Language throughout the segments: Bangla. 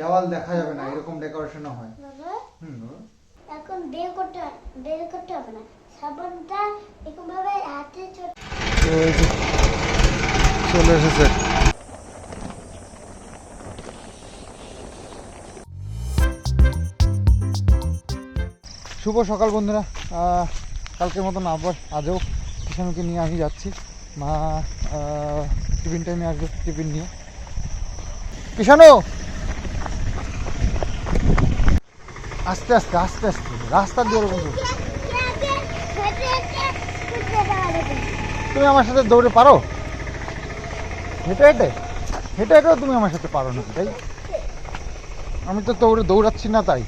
দেওয়াল দেখা যাবে না এরকম ডেকোরেশনও হয়। হুম এখন বের করতে বের করতে হবে না। সাবানটা এরকম ভাবে হাতে চলে এসেছে। শুভ সকাল বন্ধুরা। আহ, কালকের মতন আবার আজও কিষাণুকে নিয়ে আমি যাচ্ছি। মা টিফিন টাইমে আসবে টিফিন নিয়ে। কিষাণু আস্তে আস্তে আস্তে আস্তে রাস্তা দিয়ে বন্ধু তুমি আমার সাথে দৌড়ে পারো? হেঁটে হেঁটে। হেঁটে, হেঁটেও তুমি আমার সাথে পারো না, তাই? আমি তো দৌড়ে দৌড়াচ্ছি না, তাই।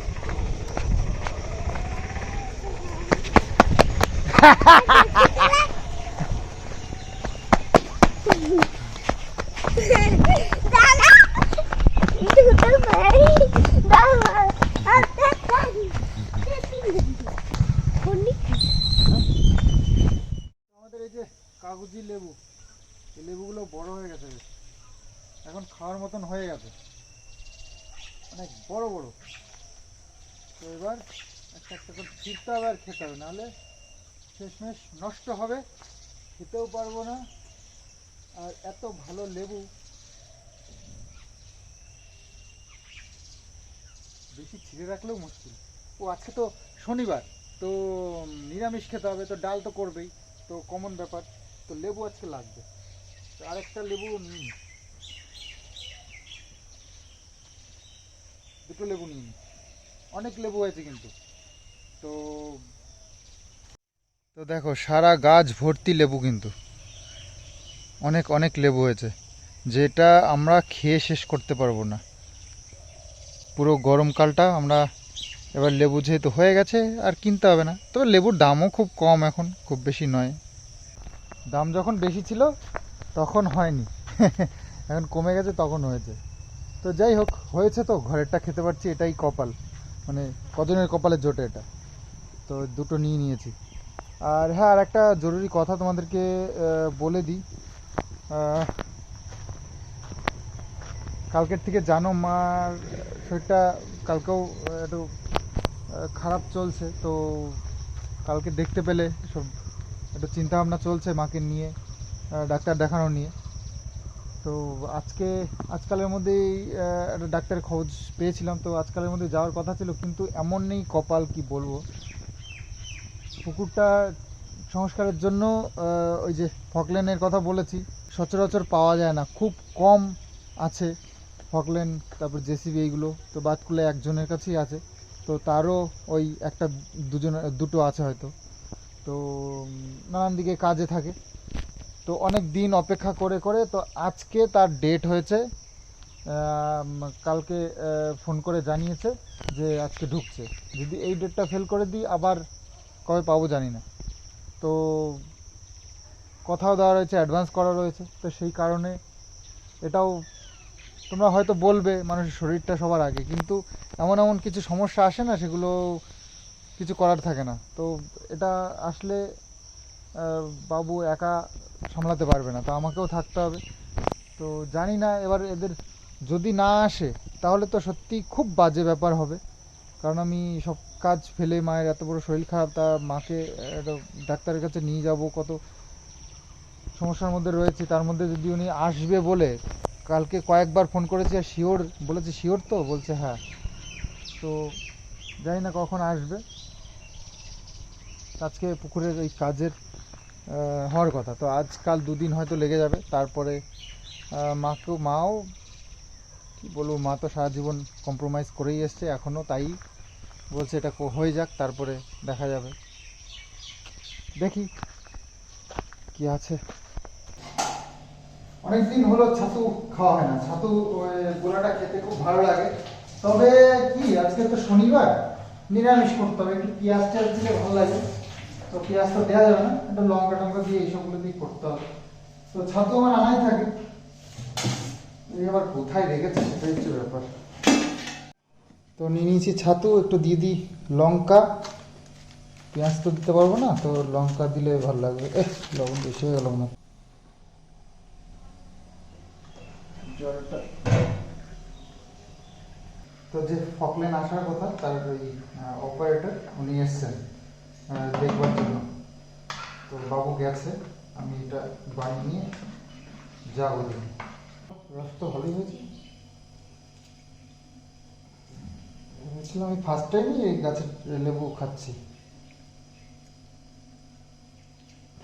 আমাদের এই যে কাগজি লেবু এই লেবুগুলো বড় হয়ে গেছে বেশ এখন খাওয়ার মতন হয়ে গেছে অনেক বড় বড়। তো এবার একটা একটা করে ছিঁড়তে হবে আর খেতে হবে, নাহলে শেষমেশ নষ্ট হবে, খেতেও পারব না। আর এত ভালো লেবু। বেশি ছিঁড়ে রাখলেও মুশকিল। ও, আজকে তো শনিবার, তো নিরামিষ খেতে হবে, তো ডাল তো করবেই, তো কমন ব্যাপার। তো লেবু আজকে লাগবে। তো আরেকটা লেবু নিন। দুটো লেবু নিন অনেক লেবু হয়েছে কিন্তু। তো তো দেখো, সারা গাছ ভর্তি লেবু কিন্তু। অনেক অনেক লেবু হয়েছে। যেটা আমরা খেয়ে শেষ করতে পারব না। পুরো গরমকালটা আমরা এবার লেবু যেহেতু হয়ে গেছে, আর কিনতে হবে না। তবে লেবুর দামও খুব কম এখন, খুব বেশি নয়। দাম যখন বেশি ছিল, তখন হয়নি। এখন কমে গেছে, তখন হয়েছে। তো যাই হোক, হয়েছে তো, ঘরেরটা খেতে পারছি, এটাই কপাল। মানে কজনের কপালে জোটে এটা। তো দুটো নিয়ে নিয়েছি। আর হ্যাঁ আর একটা জরুরি কথা তোমাদেরকে বলে দিই। কালকের থেকে জানো, মার শরীরটা কালকেও একটু খারাপ চলছে। তো কালকে দেখতে পেলে সব, একটু চিন্তা ভাবনা চলছে মাকে নিয়ে ডাক্তার দেখানো নিয়ে। তো আজকে, আজকালের মধ্যেই একটা ডাক্তারের খোঁজ পেয়েছিলাম, তো আজকালের মধ্যে যাওয়ার কথা ছিল, কিন্তু এমন নেই কপাল, কি বলব? পুকুরটা সংস্কারের জন্য ওই যে ফকলেনের কথা বলেছি, সচরাচর পাওয়া যায় না। খুব কম আছে ফকলেন, তারপর জেসিবি এইগুলো, তো বাদকুলে একজনের কাছেই আছে। তো তারও ওই একটা দুজন, দুটো আছে হয়তো। তো নানান দিকে কাজে থাকে। তো অনেক দিন অপেক্ষা করে করে, তো আজকে তার ডেট হয়েছে কালকে ফোন করে জানিয়েছে যে আজকে ঢুকছে। যদি এই ডেটটা ফেল করে দিই, আবার কবে পাবো জানি না। তো কথাও দেওয়া রয়েছে অ্যাডভান্স করা রয়েছে, তো সেই কারণে এটাও তোমরা হয়তো বলবে মানুষের শরীরটা সবার আগে, কিন্তু এমন এমন কিছু সমস্যা আসে না, সেগুলো কিছু করার থাকে না। তো এটা আসলে বাবু একা সামলাতে পারবে না, তো আমাকেও থাকতে হবে। তো জানি না, এবার এদের যদি না আসে, তাহলে তো সত্যি খুব বাজে ব্যাপার হবে। কারণ আমি সব কাজ ফেলে, মায়ের এত বড় শরীর খারাপ, তা মাকে ডাক্তারের কাছে নিয়ে যাব, কত সমস্যার মধ্যে রয়েছে, তার মধ্যে যদি উনি আসবে বলে, কালকে কয়েকবার ফোন করেছি, আর শিওর, বলেছে শিওর তো, বলছে হ্যাঁ। তো জানি না কখন আসবে। আজকে পুকুরের এই কাজের হওয়ার কথা। তো আজকাল দুদিন হয়তো লেগে যাবে। তারপরে মাকেও মাও, কি বলব, মা তো সারা জীবন কম্প্রোমাইজ করেই এসছে এখনও তাই বলছে এটা হয়ে যাক, তারপরে দেখা যাবে। দেখি কি আছে। অনেকদিন হলো ছাতু খাওয়া হয় না। ছাতু গোলাটা খেতে খুব ভালো লাগে। তবে কি, আজকে তো শনিবার, নিরামিষ করতে হবে। একটু পেঁয়াজ টেয়াজ দিলে ভালো লাগে। তো পেঁয়াজ তো দেওয়া যাবে না? একটু লঙ্কা টঙ্কা দিয়ে এইসবগুলো দিয়ে করতে হবে। তো ছাতু আমার আনাই থাকে। এই আবার কোথায় রেখেছে সেটাই হচ্ছে ব্যাপার। তো নিয়ে নিয়েছি ছাতু, একটু দিয়ে দিই লঙ্কা। পেঁয়াজ তো দিতে পারব না, তো লঙ্কা দিলে ভালো লাগবে। এ লবণ বেশি হয়ে গেল না তো যে ফকলেন আসার কথা, তার ওই অপারেটর উনি এসছেন। দেখবার জন্য। তো বাবু গেছে, আমি এটা বানিয়ে নিয়ে যাব দেখি রস তো ভালোই হয়েছে। ভেবেছিলাম আমি ফার্স্ট টাইমই এই গাছের লেবু খাচ্ছি।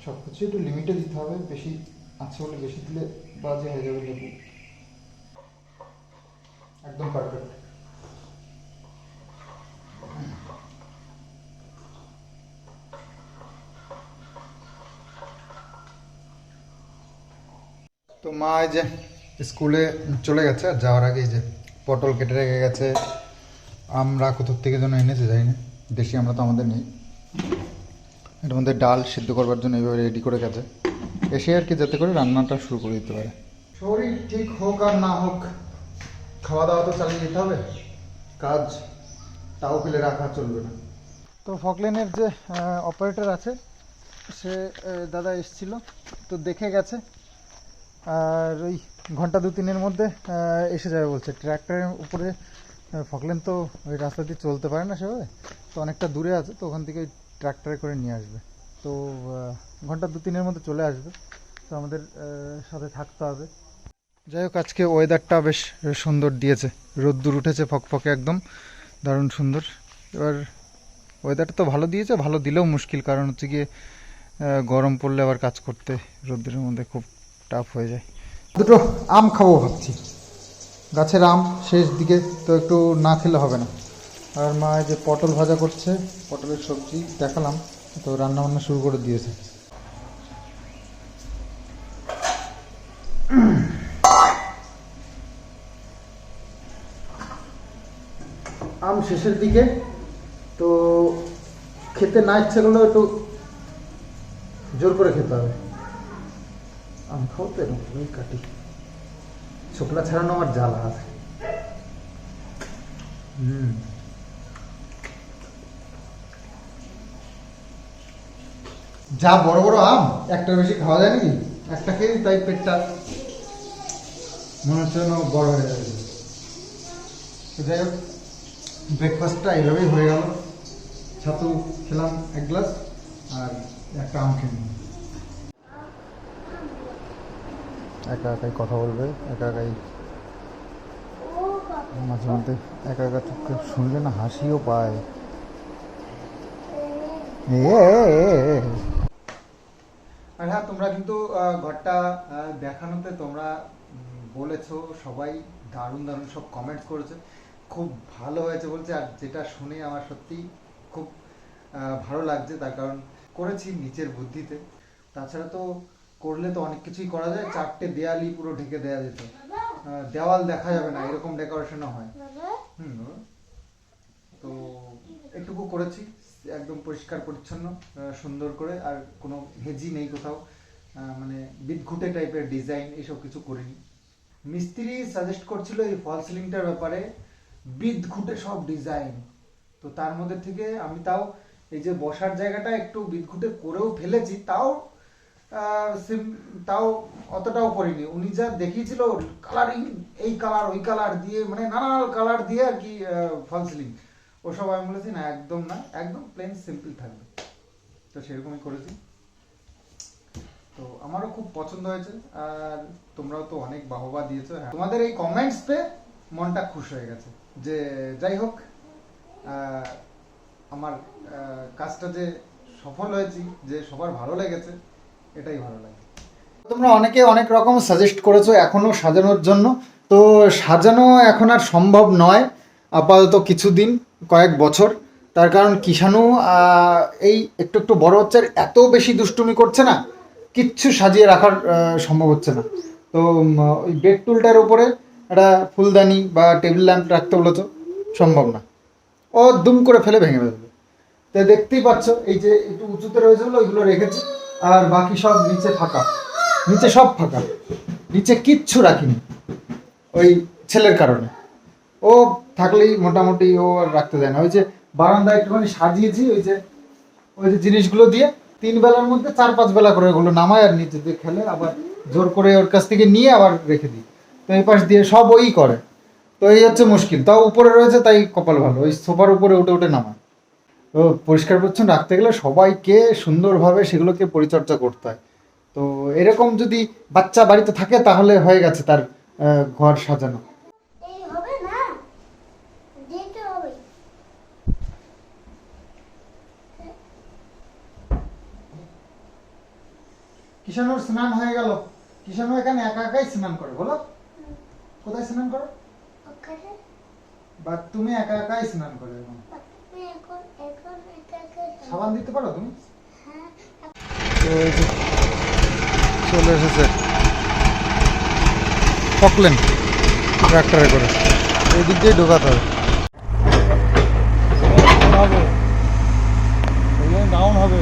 সব কিছু একটু লিমিটে দিতে হবে, বেশি আছে বলে বেশি দিলে বাজে হয়ে যাবে লেবু। একদম পারফেক্ট তো মা এই যে স্কুলে চলে গেছে আর যাওয়ার আগে যে পটল কেটে রেখে গেছে। আমরা কোথার থেকে যেন এনেছে যাই না দেশি আমরা তো আমাদের নেই। এর মধ্যে ডাল সিদ্ধ করবার জন্য এইভাবে রেডি করে গেছে। এসে আর কি যাতে করে রান্নাটা শুরু করে দিতে পারে। শরীর ঠিক হোক আর না হোক খাওয়া দাওয়া তো চালিয়ে যেতে হবে। কাজ তাও ফেলে রাখা চলবে না। তো ফকলেনের যে অপারেটর আছে সে দাদা এসছিল তো দেখে গেছে। আর ওই ঘণ্টা দু তিনের মধ্যে এসে যাবে বলছে। ট্র্যাক্টরের উপরে ফকলেন তো ওই রাস্তা দিয়ে চলতে পারে না সেভাবে, তো অনেকটা দূরে আছে, তো ওখান থেকে ওই ট্র্যাক্টরে করে নিয়ে আসবে। তো ঘণ্টা দু তিনের মধ্যে চলে আসবে, তো আমাদের সাথে থাকতে হবে। যাই হোক, আজকে ওয়েদারটা বেশ সুন্দর দিয়েছে। রোদ্দুর উঠেছে ফকফকে একদম, দারুণ সুন্দর। এবার ওয়েদারটা তো ভালো দিয়েছে, ভালো দিলেও মুশকিল, কারণ হচ্ছে গিয়ে গরম পড়লে আবার কাজ করতে, রোদ্দুরের মধ্যে খুব টাফ হয়ে যায়। দুটো আম খাব ভাবছি। গাছের আম শেষ দিকে তো একটু না খেলে হবে না। আর মা যে পটল ভাজা করছে, পটলের সবজি দেখালাম, তো রান্না বান্না শুরু করে দিয়েছে। আম শেষের দিকে, তো খেতে না ইচ্ছে করলেও একটু জোর করে খেতে হবে। তো এরকম করেই কাটি। ছোকলা ছাড়ানো আমার জ্বালা আছে। হুম। যা বড় বড় আম, একটা বেশি খাওয়া যায় নাকি একটা খেয়ে তাই পেটটা মনে হচ্ছে যেন বড় হয়ে যাবে তো যাই হোক ব্রেকফাস্টটা এইভাবেই হয়ে গেল। ছাতু খেলাম এক গ্লাস আর একটা আম খেয়ে নিলাম একা একাই কথা বলবে, একা একাই মাঝে মধ্যে একা একা শুনলে না হাসিও পায়। আর হ্যাঁ তোমরা কিন্তু ঘরটা দেখানোতে তোমরা বলেছ, সবাই দারুণ দারুণ সব কমেন্টস করেছে। খুব ভালো হয়েছে বলছে, আর যেটা শুনে আমার সত্যি খুব ভালো লাগছে, তার কারণ করেছি নিচের বুদ্ধিতে। তাছাড়া তো করলে তো অনেক কিছুই করা যায়। চারটে দেয়ালই পুরো ঢেকে দেওয়া যেত। দেওয়াল দেখা যাবে না, এরকম ডেকোরেশনও হয়। হুম তো একটুকু করেছি, একদম পরিষ্কার, পরিচ্ছন্ন সুন্দর করে, আর কোনো হেজি নেই কোথাও। মানে বিদঘুটে টাইপের ডিজাইন, এসব কিছু করিনি। মিস্ত্রি সাজেস্ট করছিল এই ফল সিলিংটার ব্যাপারে বিদঘুটে সব ডিজাইন। তো তার মধ্যে থেকে আমি তাও এই যে বসার জায়গাটা একটু বিদঘুটে করেও ফেলেছি, তাও তাও অতটাও করিনি। উনি যা দেখিয়েছিল কালারিং এই কালার ওই কালার দিয়ে মানে নানা কালার দিয়ে আর কি ফল ওসব আমি বলেছি, না, একদম না, একদম প্লেন সিম্পল থাকবে। তো সেরকমই করেছি। তো আমারও খুব পছন্দ হয়েছে, আর তোমরাও তো অনেক বাহবা দিয়েছ হ্যাঁ। তোমাদের এই কমেন্টস পেয়ে মনটা খুশ হয়ে গেছে। যে যাই হোক আমার কাজটা যে সফল হয়েছি, যে সবার ভালো লেগেছে এটাই ভালো লাগে। তোমরা অনেকে অনেক রকম সাজেস্ট করেছ এখনও সাজানোর জন্য। তো সাজানো এখন আর সম্ভব নয়, আপাতত কিছুদিন, কয়েক বছর। তার কারণ কিষাণু এই একটু একটু বড় হচ্ছে এত বেশি দুষ্টুমি করছে না, কিচ্ছু সাজিয়ে রাখার সম্ভব হচ্ছে না। তো ওই বেড টুলটার উপরে একটা ফুলদানি বা টেবিল ল্যাম্প রাখতে বলেছ, সম্ভব না। ও দুম করে ফেলে ভেঙে ফেলবে। তো দেখতেই পাচ্ছ, এই যে একটু উঁচুতে রয়েছে বলে ওইগুলো রেখেছি। আর বাকি সব নিচে ফাঁকা। নিচে সব ফাঁকা। নিচে কিচ্ছু রাখিনি। ওই ছেলের কারণে। ও থাকলেই মোটামুটি ও আর রাখতে দেয় না। ওই যে বারান্দা একটুখানি সাজিয়েছি, ওই যে ওই যে জিনিসগুলো দিয়ে তিন বেলার মধ্যে চার পাঁচ বেলা করে ওগুলো নামায় আর নিচে দিয়ে খেলে, আবার জোর করে ওর কাছ থেকে নিয়ে আবার রেখে দিই। তো এই পাশ দিয়ে সব ওই করে। তো এই হচ্ছে মুশকিল। তাও উপরে রয়েছে, তাই কপাল ভালো। ওই সোফার উপরে উঠে উঠে নামা তো পরিষ্কার পরিচ্ছন্ন রাখতে গেলে সবাইকে সুন্দরভাবে সেগুলোকে পরিচর্যা করতে হয়। তো এরকম যদি বাচ্চা বাড়িতে থাকে তাহলে হয়ে গেছে তার ঘর সাজানো। কিষানুর স্নান হয়ে গেল। কিষানু এখানে একা একাই স্নান করে বলো। কোথায় স্নান করো? বা তুমি একা একাই স্নান করে এখন। সাবান দিতে পারো তুমি? হ্যাঁ তো এই যে চলে এসেছে। ফকলেন ট্রাক্টরে করে। এদিক দিয়ে ঢোকাতে হবে ডাউন হবে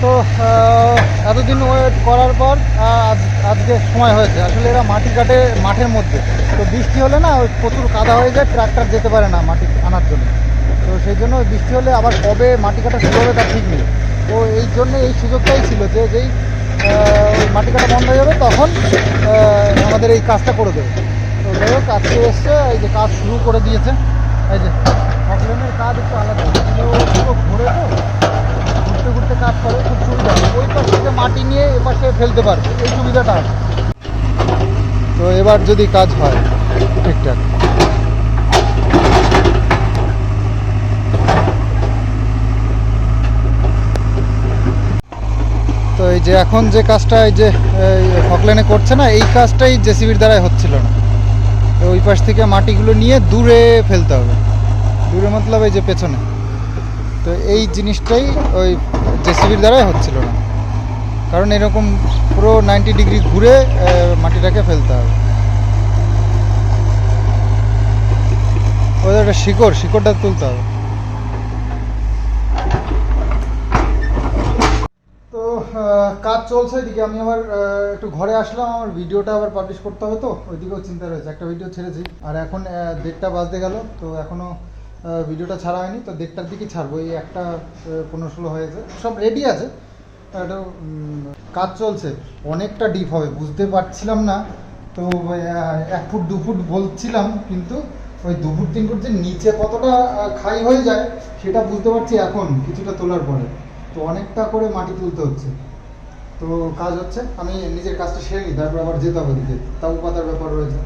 তো আহ, এতদিন ওয়েট করার পর আহ, আজ আজকে সময় হয়েছে। আসলে এরা মাটি কাটে মাঠের মধ্যে। তো বৃষ্টি হলে না, ওই প্রচুর কাদা হয়ে যায়, ট্রাক্টর যেতে পারে না মাটি আনার জন্য। তো সেই জন্য বৃষ্টি হলে আবার কবে মাটি কাটা শুরু হবে তার ঠিক নেই। তো এই জন্য এই সুযোগটাই ছিল যে যেই মাটি কাটা বন্ধ হয়ে যাবে, তখন আমাদের এই কাজটা করে দেবে। তো যাই হোক, আজকে এসছে এই যে কাজ শুরু করে দিয়েছে। এই যে কাজ একটু আলাদা। ঘুরে তো। ঘুরতে ঘুরতে কাজ করে, খুব সুবিধা। ওই পাশ থেকে মাটি নিয়ে এ পাশে ফেলতে পারবে। এই সুবিধাটা আছে। তো এবার যদি কাজ হয়, ঠিকঠাক। তো এই যে এখন যে কাজটা, এই যে ফকলেনে করছে না, এই কাজটাই জেসিবির দ্বারাই হচ্ছিল না। ওই পাশ থেকে মাটিগুলো নিয়ে দূরে ফেলতে হবে। দূরে মতলব এই যে পেছনে। তো এই জিনিসটাই ওই জেসিবির দ্বারাই হচ্ছিল না। কারণ এরকম পুরো নাইনটি ডিগ্রি ঘুরে মাটিটাকে ফেলতে হবে। ওই একটা শিকড়, শিকড়টা তুলতে হবে। তো কাজ চলছে, এদিকে আমি আবার একটু ঘরে আসলাম, আমার ভিডিওটা আবার পাবলিশ করতে হবে তো, ওইদিকেও চিন্তা রয়েছে, একটা ভিডিও ছেড়েছি। আর এখন দেড়টা বাজতে গেল, তো এখনও ভিডিওটা ছাড়া হয়নি, তো দেড়টার দিকেই ছাড়বো। এই একটা পনেরো ষোলো হয়েছে। সব রেডি আছে। একটা কাজ চলছে। অনেকটা ডিপ হবে, বুঝতে পারছিলাম না। তো এক ফুট, দু ফুট বলছিলাম, কিন্তু ওই দু ফুট, তিন ফুট যে নিচে কতটা খাই হয়ে যায়, সেটা বুঝতে পারছি এখন, কিছুটা তোলার পরে। তো অনেকটা করে মাটি তুলতে হচ্ছে। তো কাজ হচ্ছে, আমি নিজের কাজটা সেরে নিই, তারপর আবার যেতে হবে দিকে তাও পাতার ব্যাপার রয়েছে।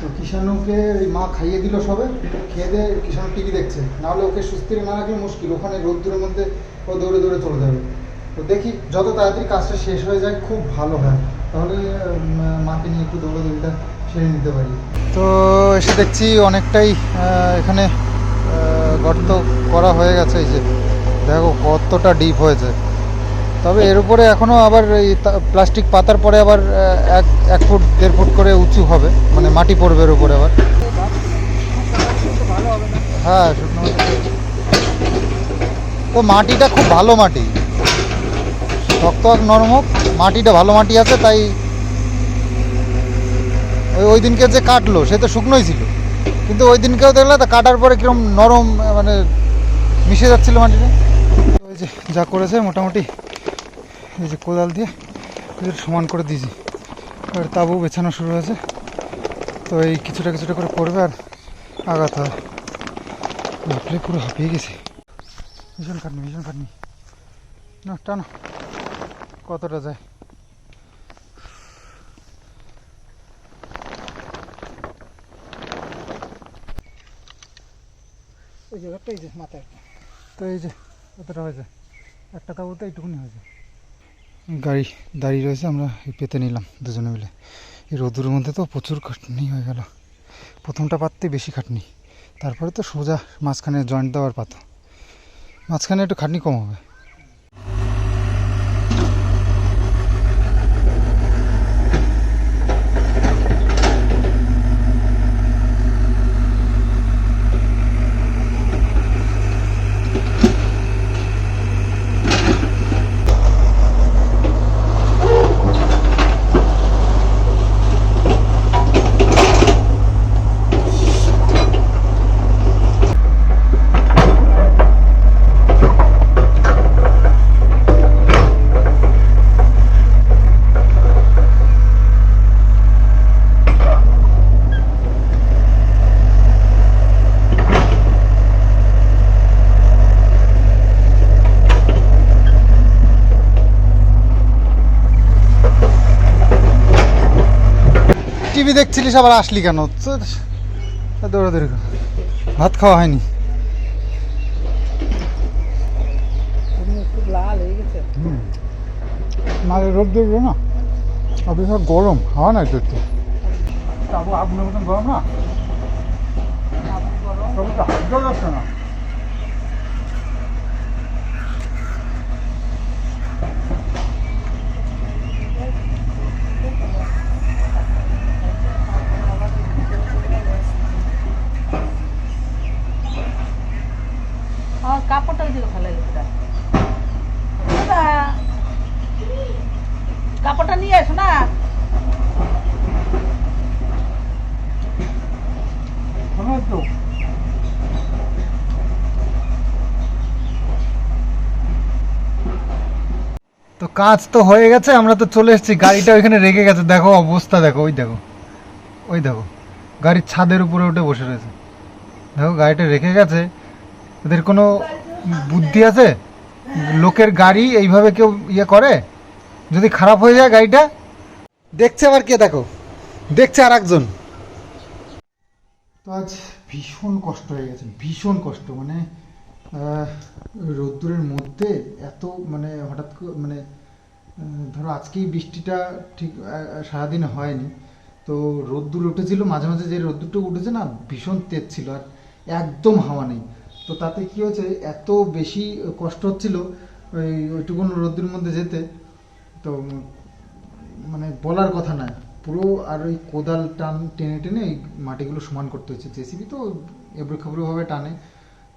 তো কিষাণুকে ওই মা খাইয়ে দিল সবে, খেয়ে দিয়ে কিষাণু টিভি দেখছে? নাহলে ওকে সুস্থিরে না রাখলে মুশকিল, ওখানে রোদ্দুরের মধ্যে ও দৌড়ে দৌড়ে চলে যাবে। তো দেখি যত তাড়াতাড়ি কাজটা শেষ হয়ে যায়, খুব ভালো হয়। তাহলে মাকে নিয়ে একটু দৌড়াদৌড়িটা সেরে নিতে পারি। তো এসে দেখছি অনেকটাই এখানে গর্ত করা হয়ে গেছে, এই যে। দেখো কতটা ডিপ হয়েছে। তবে এর উপরে এখনও আবার এই প্লাস্টিক পাতার পরে আবার এক এক ফুট, দেড় ফুট করে উঁচু হবে মানে মাটি পড়বে এর উপরে আবার। হ্যাঁ শুকনো তো মাটিটা খুব ভালো মাটি। শক্ত আর নরম হোক, মাটিটা ভালো মাটি আছে, তাই ওই ওই দিনকে যে কাটলো, সে তো শুকনোই ছিল। কিন্তু ওই দিনকেও দেখলে তা কাটার পরে কিরম নরম মানে মিশে যাচ্ছিল মাটিটা। ওই যে যা করেছে, মোটামুটি এই যে কোদাল দিয়ে সমান করে দিয়েছি। এবার তাবু বেছানো শুরু হয়েছে। তো এই কিছুটা কিছুটা করে করবে আর আগাতে হবে। বাপরে পুরো হাঁপিয়ে গেছি। ভীষণ খাটনি ভীষণ খাটনি। না টানো। কতটা যায়? ওই জায়গাটা এই যে মাথায়। তো এই যে কতটা হয়েছে? একটা তাবুতে এইটুকুনি হয়েছে। গাড়ি দাঁড়িয়ে রয়েছে, আমরা পেতে নিলাম দুজনে মিলে। এই রোদুর মধ্যে তো প্রচুর খাটনি হয়ে গেল। প্রথমটা পাততে বেশি খাটনি, তারপরে তো সোজা মাঝখানে জয়েন্ট দেওয়ার পাত। মাঝখানে একটু খাটনি কম হবে। টিভি দেখছিলিস আবার আসলি কেন? দৌড়াদৌড়ি ভাত খাওয়া হয়নি? হয়ে নালে রোদ দেখবে না? আর গরম হাওয়া নাই তোর তো আপনার মতন গরম না তবু তো হাত জল যাচ্ছে না আমার কাপড়টা ভালো লেগেছে দাদা, কাপড়টা নিয়ে এসো না। তো কাজ তো হয়ে গেছে, আমরা তো চলে এসেছি। গাড়িটা ওইখানে রেখে গেছে। দেখো অবস্থা, দেখো, ওই দেখো। ওই দেখো, গাড়ির ছাদের উপরে উঠে বসে রয়েছে। দেখো, গাড়িটা রেখে গেছে। এদের কোনো বুদ্ধি আছে? লোকের গাড়ি এইভাবে কেউ ইয়ে করে? যদি খারাপ হয়ে যায় গাড়িটা? দেখছে আবার কে? দেখো। দেখছে আর একজন তো আজ ভীষণ কষ্ট হয়ে গেছে, ভীষণ কষ্ট। মানে রোদ্দুরের মধ্যে এত মানে হঠাৎ মানে ধরো আজকেই বৃষ্টিটা ঠিক সারাদিন হয়নি। তো রোদ্দুর উঠেছিল, মাঝে মাঝে যে রোদ্দুরটা উঠেছে না, ভীষণ তেজ ছিল আর একদম হাওয়া নেই। তো তাতে কি হয়েছে, এত বেশি কষ্ট হচ্ছিল ওই ওইটুকুন রোদ্দুর মধ্যে যেতে, তো মানে বলার কথা না পুরো আর ওই কোদাল টান টেনে টেনে এই মাটিগুলো সমান করতে হচ্ছে। জেসিবি তো এবড়ো খেবড়োভাবে টানে,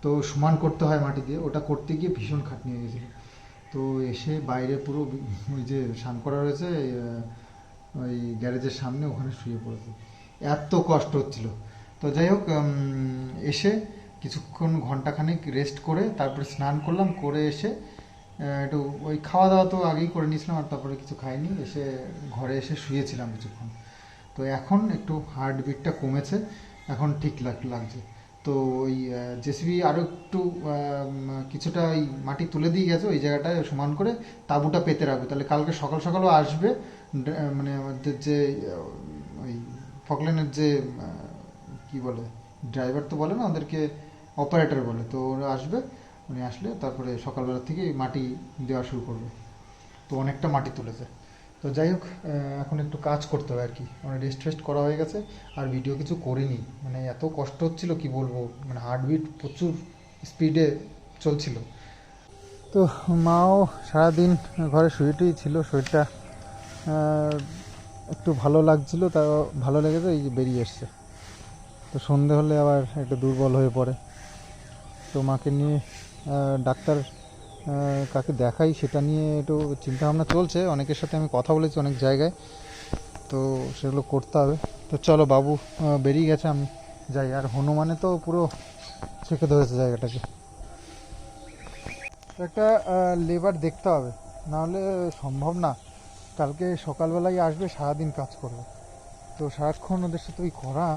তো সমান করতে হয় মাটি দিয়ে। ওটা করতে গিয়ে ভীষণ খাটনি হয়ে গেছিল। তো এসে বাইরে পুরো ওই যে স্নান করা রয়েছে ওই গ্যারেজের সামনে ওখানে শুয়ে পড়েছে। এত কষ্ট হচ্ছিল। তো যাই হোক এসে কিছুক্ষণ ঘন্টাখানেক রেস্ট করে তারপরে স্নান করলাম, করে এসে একটু ওই খাওয়া দাওয়া তো আগেই করে নিয়েছিলাম আর তারপরে কিছু খাইনি, এসে ঘরে এসে শুয়েছিলাম কিছুক্ষণ। তো এখন একটু হার্ট বিটটা কমেছে, এখন ঠিক লাগ- লাগছে। তো ওই জেসিবি আরও একটু কিছুটা ওই মাটি তুলে দিয়ে গেছে, ওই জায়গাটায় সমান করে তাঁবুটা পেতে রাখবে। তাহলে কালকে সকাল সকালও আসবে মানে আমাদের যে, ওই ফকলেনের যে কি বলে ড্রাইভার তো বলে না, ওদেরকে অপারেটর বলে। তো ওরা আসবে, উনি আসলে তারপরে সকালবেলা থেকে মাটি দেওয়া শুরু করবে। তো অনেকটা মাটি তুলেছে। তো যাই হোক এখন একটু কাজ করতে হবে আর কি। মানে রেস্ট ফেস্ট করা হয়ে গেছে, আর ভিডিও কিছু করিনি। মানে এত কষ্ট হচ্ছিল, কি বলব? মানে হার্টবিট প্রচুর স্পিডে চলছিল। তো মাও সারাদিন ঘরে শুয়েটেই ছিল, শরীরটা একটু ভালো লাগছিল তা ভালো লেগেছে, এই বেরিয়ে এসছে। তো সন্ধে হলে আবার একটু দুর্বল হয়ে পড়ে। তো মাকে নিয়ে ডাক্তার কাকে দেখাই সেটা নিয়ে একটু চিন্তা ভাবনা চলছে। অনেকের সাথে আমি কথা বলেছি অনেক জায়গায়। তো সেগুলো করতে হবে। তো চলো বাবু বেরিয়ে গেছে, আমি যাই। আর হনুমানে তো পুরো ছেঁকে ধরেছে জায়গাটাকে। একটা লেবার দেখতে হবে। নাহলে সম্ভব না। কালকে সকালবেলায় আসবে, সারাদিন কাজ করবে। তো সারাক্ষণ ওদের সাথে ওই করা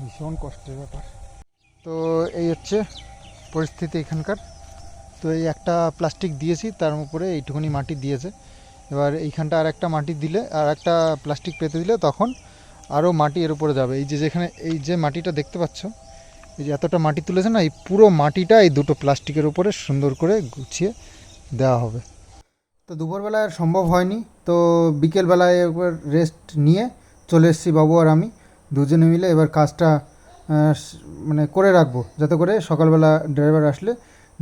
ভীষণ কষ্টের ব্যাপার। তো এই হচ্ছে পরিস্থিতি এখানকার। তো এই একটা প্লাস্টিক দিয়েছি, তার উপরে এইটুকুনি মাটি দিয়েছে। এবার এইখানটা আর একটা মাটি দিলে আর একটা প্লাস্টিক পেতে দিলে তখন আরও মাটি এর উপরে যাবে। এই যে যেখানে, এই যে মাটিটা দেখতে পাচ্ছ, এই যে এতটা মাটি তুলেছে না, এই পুরো মাটিটা এই দুটো প্লাস্টিকের উপরে সুন্দর করে গুছিয়ে দেওয়া হবে। তো দুপুরবেলায় আর সম্ভব হয়নি, তো বিকেলবেলায় একবার রেস্ট নিয়ে চলে এসেছি বাবু আর আমি, দুজনে মিলে। এবার কাজটা মানে করে রাখব, যাতে করে সকালবেলা ড্রাইভার আসলে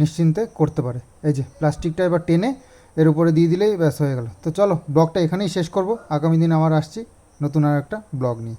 নিশ্চিন্তে করতে পারে। এই যে প্লাস্টিকটা এবার টেনে এর উপরে দিয়ে দিলেই ব্যাস হয়ে গেল। তো চলো, ব্লগটা এখানেই শেষ করব। আগামী দিন আমার আসছি নতুন আর একটা ব্লগ নিয়ে।